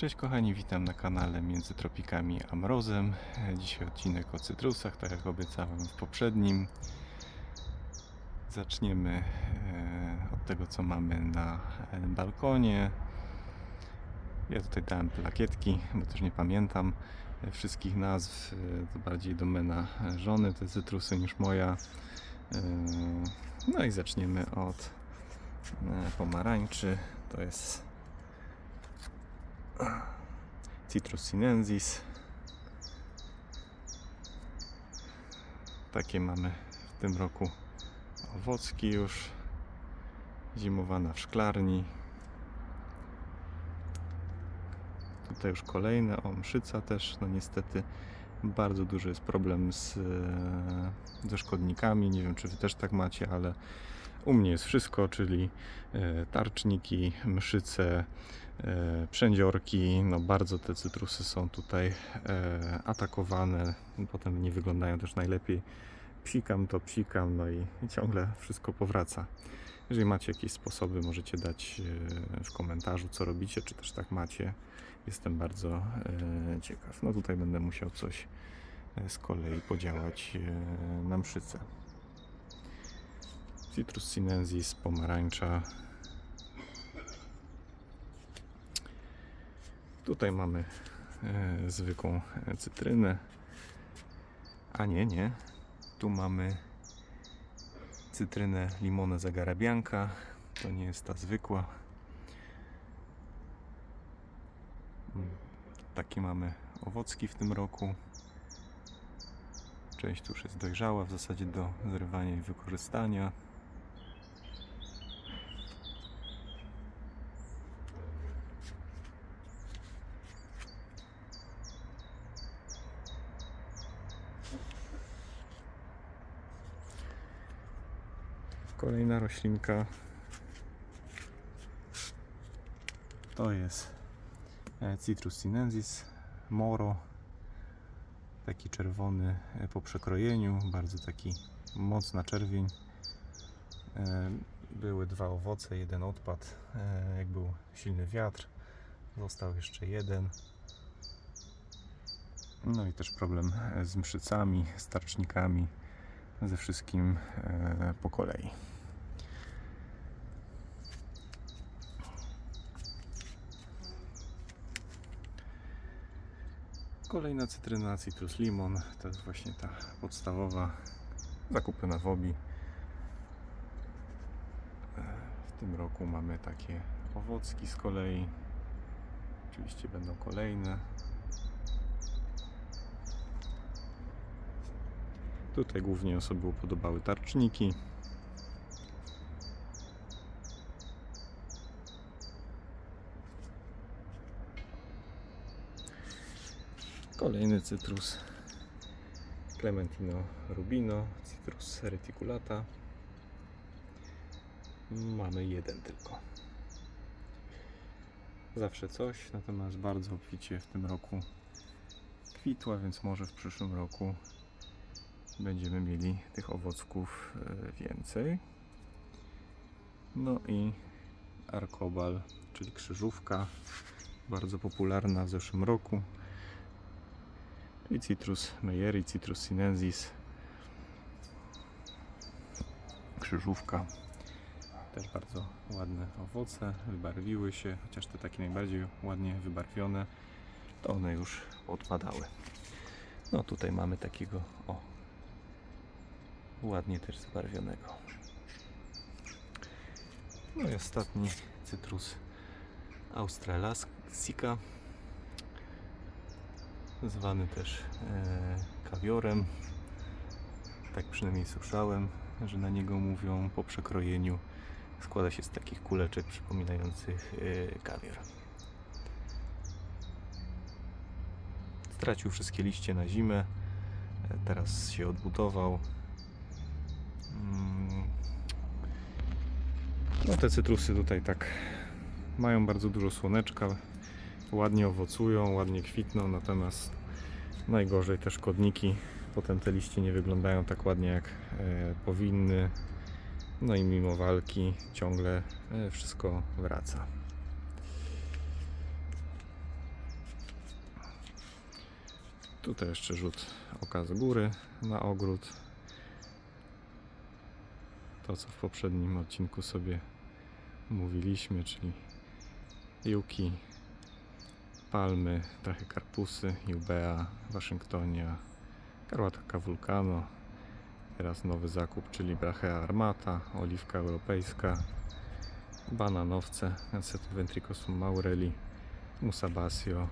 Cześć kochani, witam na kanale Między Tropikami a Mrozem. Dzisiaj odcinek o cytrusach, tak jak obiecałem w poprzednim. Zaczniemy e, od tego, co mamy na e, balkonie. Ja tutaj dałem plakietki, bo też nie pamiętam e, wszystkich nazw. To bardziej domena żony te cytrusy niż moja. No i zaczniemy od pomarańczy. To jest Citrus sinensis. Takie mamy w tym roku owocki już. Zimowana w szklarni. Tutaj już kolejne, o mszyca też, no niestety bardzo duży jest problem z, e, ze szkodnikami. Nie wiem, czy wy też tak macie, ale u mnie jest wszystko, czyli e, tarczniki, mszyce, przędziorki. No bardzo te cytrusy są tutaj e, atakowane. Potem nie wyglądają też najlepiej. Psikam to psikam, no i, ciągle wszystko powraca. Jeżeli macie jakieś sposoby, możecie dać e, w komentarzu, co robicie, czy też tak macie. Jestem bardzo e, ciekaw. No tutaj będę musiał coś e, z kolei podziałać e, na mszyce. Citrus sinensis, pomarańcza. Tutaj mamy e, zwykłą e, cytrynę. A nie, nie. Tu mamy cytrynę limonę zagarabianka. To nie jest ta zwykła. Takie mamy owocki w tym roku. Część już jest dojrzała w zasadzie do zrywania i wykorzystania. Kolejna roślinka to jest e, Citrus sinensis moro. Taki czerwony e, po przekrojeniu, bardzo taki mocna czerwień. E, Były dwa owoce, jeden odpadł, e, jak był silny wiatr. Został jeszcze jeden. No i też problem z mszycami, starcznikami, ze wszystkim e, po kolei. Kolejna cytryna Citrus Limon, to jest właśnie ta podstawowa, zakupiona w Obi. E, W tym roku mamy takie owocki z kolei. Oczywiście będą kolejne. Tutaj głównie osobom podobały tarczniki. Kolejny cytrus Clementino rubino, Citrus reticulata. Mamy jeden tylko. Zawsze coś, natomiast bardzo obficie w tym roku kwitła, więc może w przyszłym roku będziemy mieli tych owocków e, więcej. No i arkobal, czyli krzyżówka, bardzo popularna w zeszłym roku. I Citrus meyeri, Citrus sinensis, krzyżówka. Też bardzo ładne owoce, wybarwiły się, chociaż te takie najbardziej ładnie wybarwione, to one już odpadały. No tutaj mamy takiego, o, ładnie też zbarwionego. No i ostatni cytrus australasica, zwany też e, kawiorem. Tak przynajmniej słyszałem, że na niego mówią po przekrojeniu. Składa się z takich kuleczek przypominających e, kawior. Stracił wszystkie liście na zimę. E, teraz się odbudował. No te cytrusy tutaj tak mają bardzo dużo słoneczka, ładnie owocują, ładnie kwitną, natomiast najgorzej te szkodniki. Potem te liście nie wyglądają tak ładnie jak e, powinny. No i mimo walki ciągle e, wszystko wraca. Tutaj jeszcze rzut oka z góry na ogród. To, co w poprzednim odcinku sobie mówiliśmy, czyli juki, palmy, trochę karpusy, jubea, waszyngtonia, karłataka vulcano. Teraz nowy zakup, czyli brachea armata, oliwka europejska, bananowce, Anseto ventricosum maureli, musabasio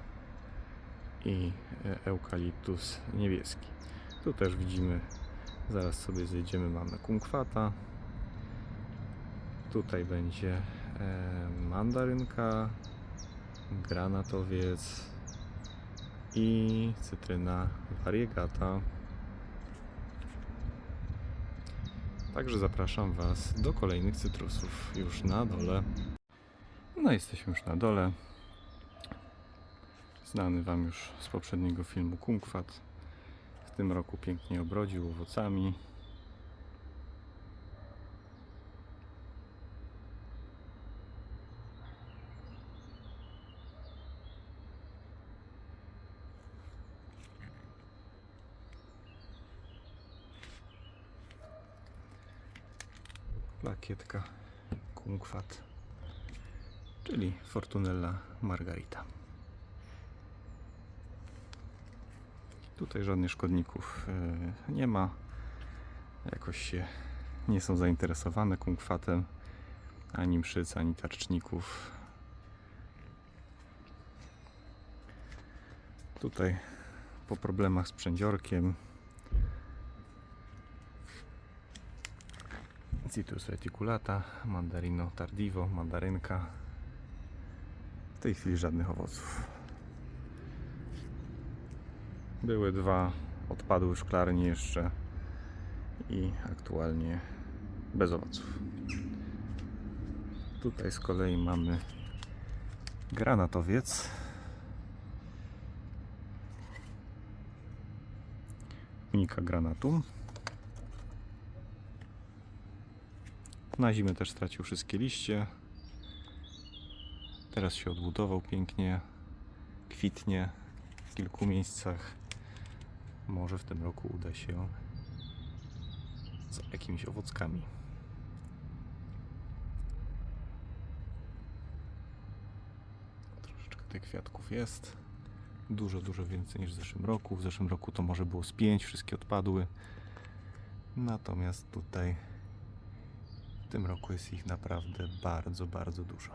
i e, eukaliptus niebieski. Tu też widzimy, zaraz sobie zejdziemy, mamy kumkwata. Tutaj będzie e, mandarynka, granatowiec i cytryna variegata. Także zapraszam Was do kolejnych cytrusów już na dole. No jesteśmy już na dole. Znany Wam już z poprzedniego filmu kumkwat. W tym roku pięknie obrodził owocami. Kumkwat, czyli Fortunella Margarita. Tutaj żadnych szkodników e, nie ma. Jakoś się nie są zainteresowane kumkwatem ani mszyc, ani tarczników. Tutaj po problemach z przędziorkiem Citrus reticulata, mandarino tardivo, mandarynka. W tej chwili żadnych owoców. Były dwa, odpadły w szklarni jeszcze i aktualnie bez owoców. Tutaj z kolei mamy granatowiec. Unika granatum. Na zimę też stracił wszystkie liście. Teraz się odbudował pięknie, kwitnie w kilku miejscach. Może w tym roku uda się z jakimiś owockami. Troszeczkę tych kwiatków jest. Dużo, dużo więcej niż w zeszłym roku. W zeszłym roku to może było z pięć, wszystkie odpadły. Natomiast tutaj w tym roku jest ich naprawdę bardzo, bardzo dużo.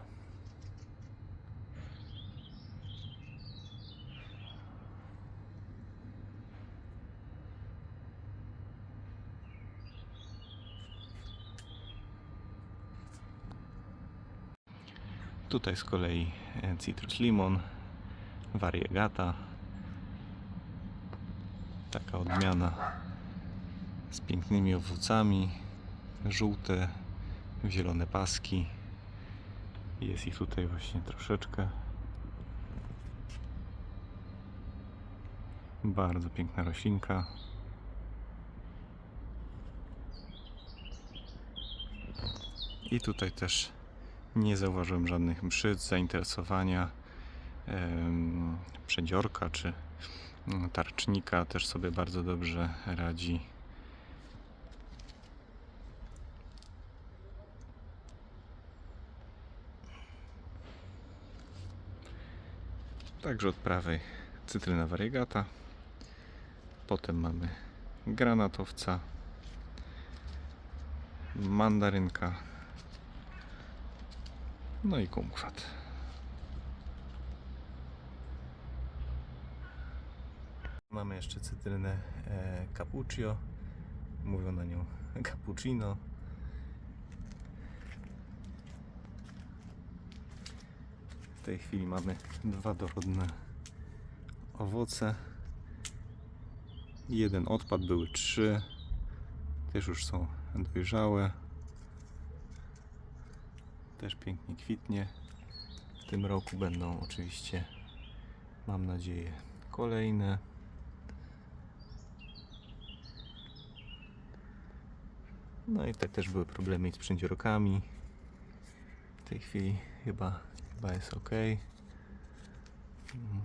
Tutaj z kolei e, Citrus Limon, Variegata. Taka odmiana z pięknymi owocami, żółte, zielone paski. Jest ich tutaj właśnie troszeczkę. Bardzo piękna roślinka. I tutaj też nie zauważyłem żadnych mszyc, zainteresowania. Przedziorka czy tarcznika też sobie bardzo dobrze radzi. Także od prawej cytryna variegata. Potem mamy granatowca, mandarynka, no i kumkwat. Mamy jeszcze cytrynę e, cappuccio. Mówią na nią cappuccino. W tej chwili mamy dwa dorodne owoce. Jeden odpad, były trzy. Też już są dojrzałe. Też pięknie kwitnie. W tym roku będą oczywiście, mam nadzieję, kolejne. No i te też były problemy z przędziorkami. W tej chwili chyba, Chyba jest ok. Mhm.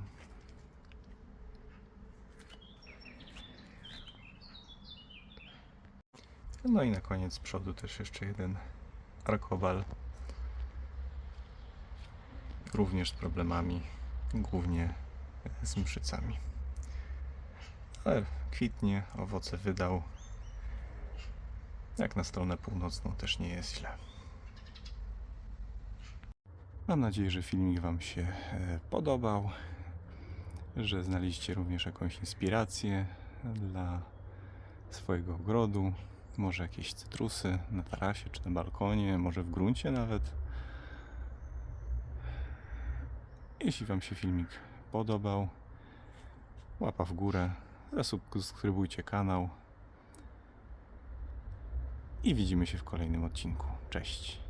No i na koniec z przodu też jeszcze jeden arkowal. Również z problemami, głównie z mszycami. Ale kwitnie, owoce wydał. Jak na stronę północną też nie jest źle. Mam nadzieję, że filmik Wam się e, podobał, że znaleźliście również jakąś inspirację dla swojego ogrodu, może jakieś cytrusy na tarasie czy na balkonie, może w gruncie nawet. Jeśli Wam się filmik podobał, łapa w górę, zasubskrybujcie kanał i widzimy się w kolejnym odcinku. Cześć!